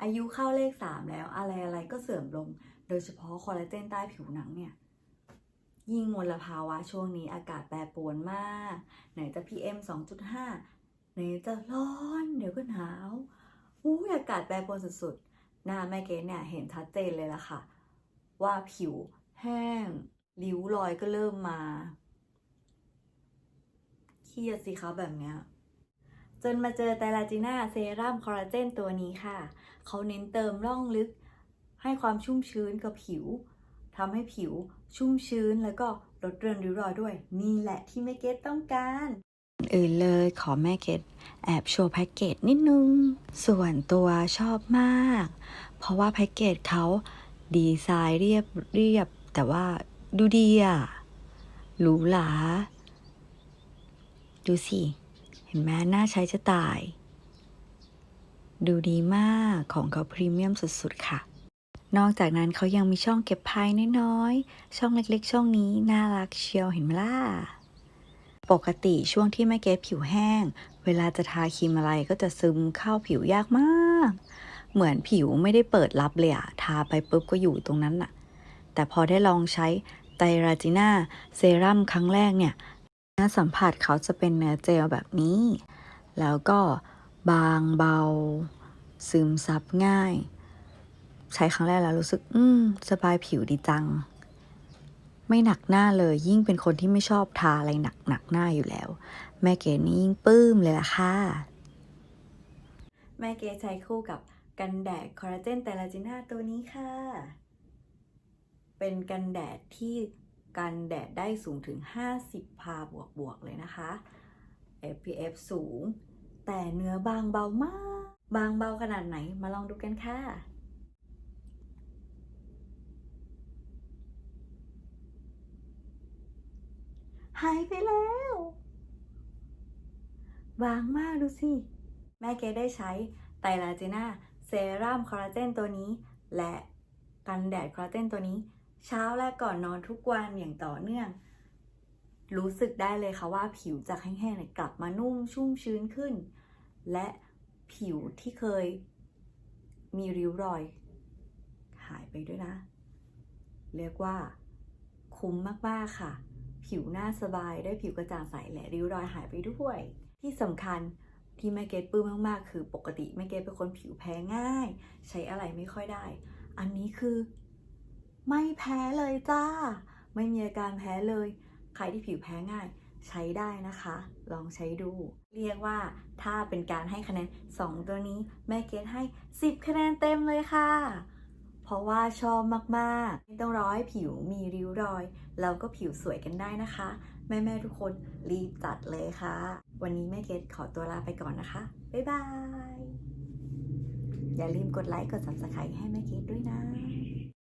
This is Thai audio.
อายุเข้าเลขสามแล้วอะไรอะไรก็เสื่อมลง โดยเฉพาะคอลลาเจนใต้ผิวหนังเนี่ย ยิ่งมลภาวะช่วงนี้อากาศแปรปรวนมาก ไหนจะ PM 2.5 ไหนจะร้อน เดี๋ยวก็หนาวอู้ยอากาศแปรปรวนสุดๆ หน้าแม่เกดเนี่ยเห็นชัดเจนเลยล่ะค่ะ ว่าผิวแห้งริ้วรอยก็เริ่มมาเครียดสิคะแบบเนี้ย จนมาเจอไตลาจีน่าเซรั่มคอลลาเจนตัวนี้ค่ะ เขาเน้นเติมร่องลึก ให้ความชุ่มชื้นกับผิวทำให้ผิวชุ่มชื้นแล้วก็ลดเรือนริ้วรอยด้วย นี่แหละที่แม่เกดต้องการ อื่นเลยขอแม่เกดแอบโชว์แพ็กเกจนิดนึง ส่วนตัวชอบมาก เพราะว่าแพ็กเกจเขาดีไซน์เรียบเรียบ แต่ว่าดูดีอะหรูหราดูสิ ห็นไหมน่าใช้จะตาย ดูดีมากของเขาพรีเมียมสุดๆค่ะ นอกจากนั้นเขายังมีช่องเก็บภายน้อยๆ ช่องเล็กๆ ช่องนี้น่ารักเชียวเห็นไหมล่ะ ปกติช่วงที่แม่เกดผิวแห้ง เวลาจะทาครีมอะไรก็จะซึมเข้าผิวยากมาก เหมือนผิวไม่ได้เปิดรับเลยอะทาไปปุ๊บก็อยู่ตรงนั้นน่ะแต่พอได้ลองใช้ไตรราจิน่าเซรั่มครั้งแรกเนี่ย เนื้อสัมผัสเขาจะเป็นเนื้อเจลแบบนี้ แล้วก็บางเบา ซึมซับง่าย ใช้ครั้งแรกแล้วรู้สึก อืม สบายผิวดีจัง ไม่หนักหน้าเลยยิ่งเป็นคนที่ไม่ชอบทาอะไรหนักหนักหน้าอยู่แล้ว แม่เก๋นี่ยิ่งปลื้มเลยล่ะค่ะ แม่เก๋ใช้คู่กับกันแดดคอลลาเจนไตลาจิน่าตัวนี้ค่ะ เป็นกันแดดที่ กันแดดได้สูงถึง 50 พาบวกบวกๆเลยนะคะ SPF สูง แต่เนื้อบางเบามาก บางเบาขนาดไหนมาลองดูกันค่ะหายไปแล้ว บางมากดูสิ แม่เกได้ใช้ไตรลาเจน่าเซรั่มคอลลาเจนตัวนี้ และกันแดดคอลลาเจนตัวนี้ เช้าและก่อนนอนทุกวันอย่างต่อเนื่อง รู้สึกได้เลยค่ะว่าผิวจากแห้งๆกลับมานุ่มชุ่มชื้นขึ้น และผิวที่เคยมีริ้วรอย หายไปด้วยนะ เรียกว่า คุ้มมากๆค่ะ ผิวหน้าสบายได้ผิวกระจ่างใสและริ้วรอยหายไปด้วย ที่สำคัญที่แม่เกดปื้มมากๆ คือปกติแม่เกดเป็นคนผิวแพ้ง่าย ใช้อะไรไม่ค่อยได้ อันนี้คือ ไม่แพ้เลยจ้า ไม่มีอาการแพ้เลย ใครที่ผิวแพ้ง่าย ใช้ได้นะคะ ลองใช้ดู เรียกว่าถ้าเป็นการให้คะแนน 2 ตัวนี้ แม่เกดให้ 10 คะแนนเต็มเลยค่ะ เพราะว่าชอบมากๆ ไม่ต้องร้อให้ผิวมีริ้วรอยเราก็ผิวสวยกันได้นะคะ แม่ๆทุกคนรีบจัดเลยค่ะ วันนี้แม่เกดขอตัวลาไปก่อนนะคะ บ๊ายบาย อย่าลืมกดไลค์กด subscribe ให้แม่เกดด้วยนะ